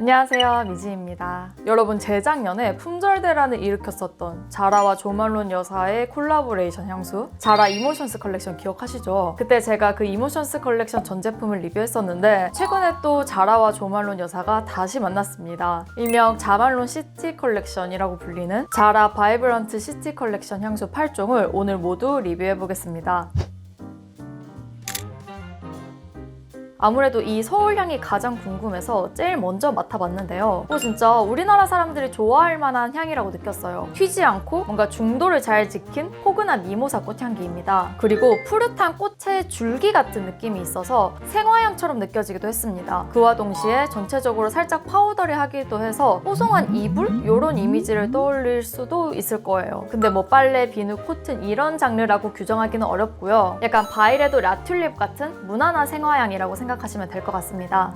안녕하세요 미지입니다. 여러분 재작년에 품절대란을 일으켰었던 자라와 조말론 여사의 콜라보레이션 향수 자라 이모션스 컬렉션 기억하시죠? 그때 제가 그 이모션스 컬렉션 전 제품을 리뷰했었는데 최근에 또 자라와 조말론 여사가 다시 만났습니다. 일명 자말론 시티 컬렉션이라고 불리는 자라 바이브런트 시티 컬렉션 향수 8종을 오늘 모두 리뷰해보겠습니다 아무래도 이 서울향이 가장 궁금해서 제일 먼저 맡아봤는데요. 어, 진짜 우리나라 사람들이 좋아할 만한 향이라고 느꼈어요. 튀지 않고 뭔가 중도를 잘 지킨 포근한 미모사 꽃향기입니다. 그리고 푸릇한 꽃의 줄기 같은 느낌이 있어서 생화향처럼 느껴지기도 했습니다. 그와 동시에 전체적으로 살짝 파우더리하기도 해서 뽀송한 이불? 이런 이미지를 떠올릴 수도 있을 거예요. 근데 뭐 빨래, 비누, 코튼 이런 장르라고 규정하기는 어렵고요. 약간 바이레도 라튤립 같은 무난한 생화향이라고 생각 하시면 될 것 같습니다.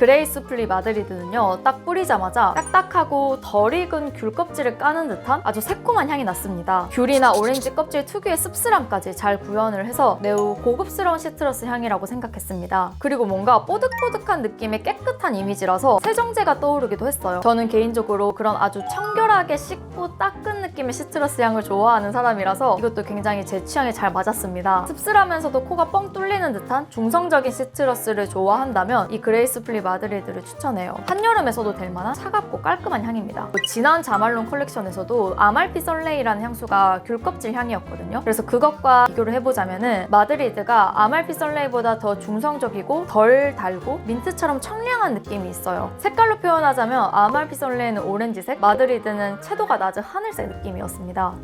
그레이스 플리 마드리드는요, 딱 뿌리자마자 딱딱하고 덜 익은 귤 껍질을 까는 듯한 아주 새콤한 향이 났습니다. 귤이나 오렌지 껍질 특유의 씁쓸함까지 잘 구현을 해서 매우 고급스러운 시트러스 향이라고 생각했습니다. 그리고 뭔가 뽀득뽀득한 느낌의 깨끗한 이미지라서 세정제가 떠오르기도 했어요. 저는 개인적으로 그런 아주 청결하게 씻고 닦은 느낌의 시트러스 향을 좋아하는 사람이라서 이것도 굉장히 제 취향에 잘 맞았습니다. 씁쓸하면서도 코가 뻥 뚫리는 듯한 중성적인 시트러스를 좋아한다면 이 그레이스 플리 마드리드를 추천해요. 한여름에 써도 될 만한 차갑고 깔끔한 향입니다. 또 지난 자말론 컬렉션에서도 아말피 설레이라는 향수가 귤 껍질 향이었거든요. 그래서 그것과 비교를 해보자면은 마드리드가 아말피 설레이보다 더 중성적이고 덜 달고 민트처럼 청량한 느낌이 있어요. 색깔로 표현하자면 아말피 설레이는 오렌지색, 마드리드는 채도가 낮은 하늘색 느낌이었습니다.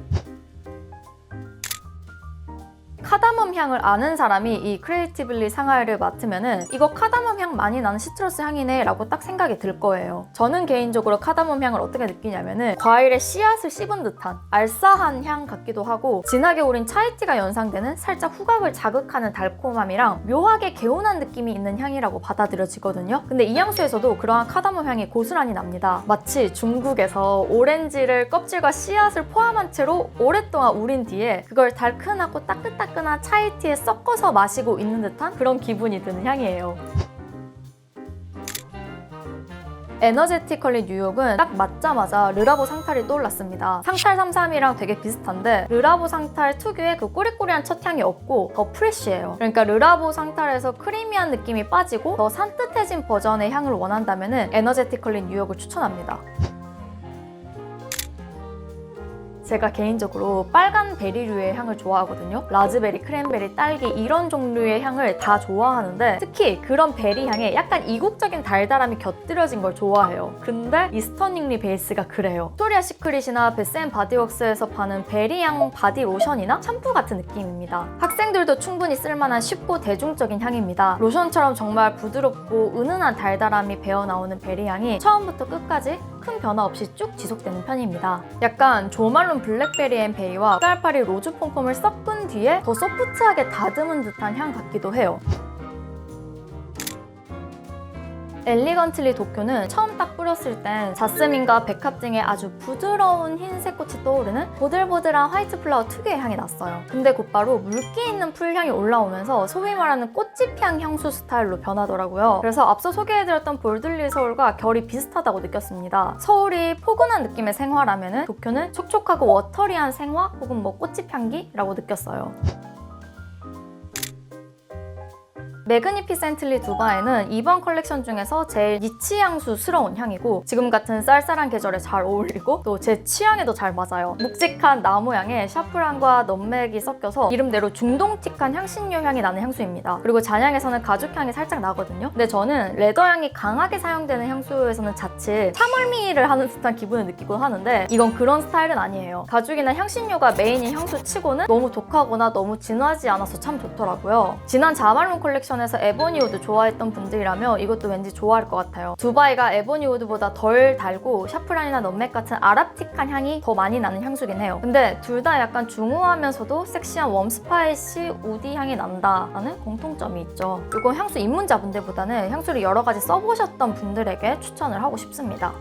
카다 멈 향을 아는 사람이 이 크리에이티블리 상하이를 맡으면은 이거 카다멈 향 많이 나는 시트러스 향이네 라고 딱 생각이 들 거예요. 저는 개인적으로 카다멈 향을 어떻게 느끼냐면은 과일의 씨앗을 씹은 듯한 알싸한 향 같기도 하고 진하게 우린 차이티가 연상되는 살짝 후각을 자극하는 달콤함이랑 묘하게 개운한 느낌이 있는 향이라고 받아들여지거든요. 근데 이 향수에서도 그러한 카다멈 향이 고스란히 납니다. 마치 중국에서 오렌지를 껍질과 씨앗을 포함한 채로 오랫동안 우린 뒤에 그걸 달큰하고 따끈따끈한 차이티에 섞어서 마시고 있는 듯한 그런 기분이 드는 향이에요. 에너제티컬리 뉴욕은 딱 맞자마자 르라보 상탈이 떠올랐습니다. 상탈 33이랑 되게 비슷한데 르라보 상탈 특유의 그 꼬리꼬리한 첫 향이 없고 더 프레쉬해요. 그러니까 르라보 상탈에서 크리미한 느낌이 빠지고 더 산뜻해진 버전의 향을 원한다면 에너제티컬리 뉴욕을 추천합니다. 제가 개인적으로 빨간 베리류의 향을 좋아하거든요. 라즈베리, 크랜베리, 딸기 이런 종류의 향을 다 좋아하는데 특히 그런 베리 향에 약간 이국적인 달달함이 곁들여진 걸 좋아해요. 근데 이 스터닝리 베이스가 그래요. 빅토리아 시크릿이나 베스앤 바디웍스에서 파는 베리 향 바디 로션이나 샴푸 같은 느낌입니다. 학생들도 충분히 쓸만한 쉽고 대중적인 향입니다. 로션처럼 정말 부드럽고 은은한 달달함이 배어나오는 베리 향이 처음부터 끝까지 큰 변화 없이 쭉 지속되는 편입니다. 약간 조말론 블랙베리 앤 베이와 깔파리 로즈 폼폼을 섞은 뒤에 더 소프트하게 다듬은 듯한 향 같기도 해요. 엘리건틀리 도쿄는 처음 딱 뿌렸을 땐 자스민과 백합 등의 아주 부드러운 흰색 꽃이 떠오르는 보들보들한 화이트 플라워 특유의 향이 났어요. 근데 곧바로 물기 있는 풀향이 올라오면서 소위 말하는 꽃집향 향수 스타일로 변하더라고요. 그래서 앞서 소개해드렸던 볼들리 서울과 결이 비슷하다고 느꼈습니다. 서울이 포근한 느낌의 생화라면 도쿄는 촉촉하고 워터리한 생화 혹은 뭐 꽃집향기라고 느꼈어요. 매그니피센틀리 두바이는 이번 컬렉션 중에서 제일 니치 향수스러운 향이고 지금 같은 쌀쌀한 계절에 잘 어울리고 또 제 취향에도 잘 맞아요. 묵직한 나무 향에 샤프란과 넘맥이 섞여서 이름대로 중동틱한 향신료 향이 나는 향수입니다. 그리고 잔향에서는 가죽 향이 살짝 나거든요. 근데 저는 레더 향이 강하게 사용되는 향수에서는 자칫 차멀미를 하는 듯한 기분을 느끼곤 하는데 이건 그런 스타일은 아니에요. 가죽이나 향신료가 메인인 향수 치고는 너무 독하거나 너무 진하지 않아서 참 좋더라고요. 지난 자말론 컬렉션 에서 에보니 우드 좋아했던 분들이라면 이것도 왠지 좋아할 것 같아요. 두바이가 에보니 우드보다 덜 달고 샤프란이나 넘맥 같은 아랍틱한 향이 더 많이 나는 향수긴 해요. 근데 둘 다 약간 중후하면서도 섹시한 웜스파이시 우디 향이 난다라는 공통점이 있죠. 이건 향수 입문자분들보다는 향수를 여러 가지 써보셨던 분들에게 추천을 하고 싶습니다.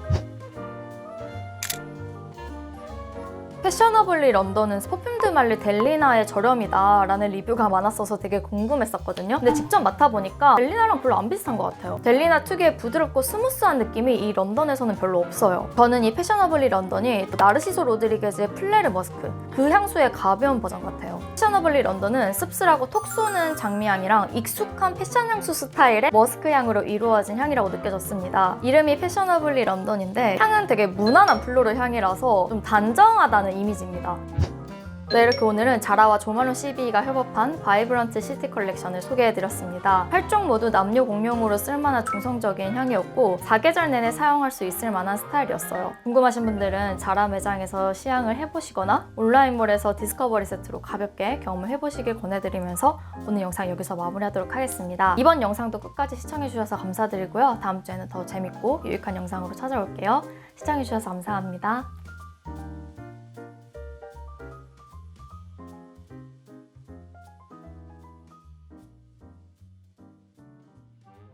패셔너블리 런던은 퍼퓸드 말리 델리나의 저렴이다 라는 리뷰가 많았어서 되게 궁금했었거든요. 근데 직접 맡아보니까 델리나랑 별로 안 비슷한 것 같아요. 델리나 특유의 부드럽고 스무스한 느낌이 이 런던에서는 별로 없어요. 저는 이 패셔너블리 런던이 나르시소 로드리게즈의 플레르 머스크 그 향수의 가벼운 버전 같아요. 패셔너블리 런던은 씁쓸하고 톡 쏘는 장미향이랑 익숙한 패션 향수 스타일의 머스크 향으로 이루어진 향이라고 느껴졌습니다. 이름이 패셔너블리 런던인데 향은 되게 무난한 플로럴 향이라서 좀 단정하다는 이미지입니다. 네, 이렇게 오늘은 자라와 조말론 CB가 협업한 바이브런트 시티 컬렉션을 소개해드렸습니다. 8종 모두 남녀 공용으로 쓸만한 중성적인 향이었고 사계절 내내 사용할 수 있을 만한 스타일이었어요. 궁금하신 분들은 자라 매장에서 시향을 해보시거나 온라인몰에서 디스커버리 세트로 가볍게 경험을 해보시길 권해드리면서 오늘 영상 여기서 마무리하도록 하겠습니다. 이번 영상도 끝까지 시청해주셔서 감사드리고요. 다음 주에는 더 재밌고 유익한 영상으로 찾아올게요. 시청해주셔서 감사합니다.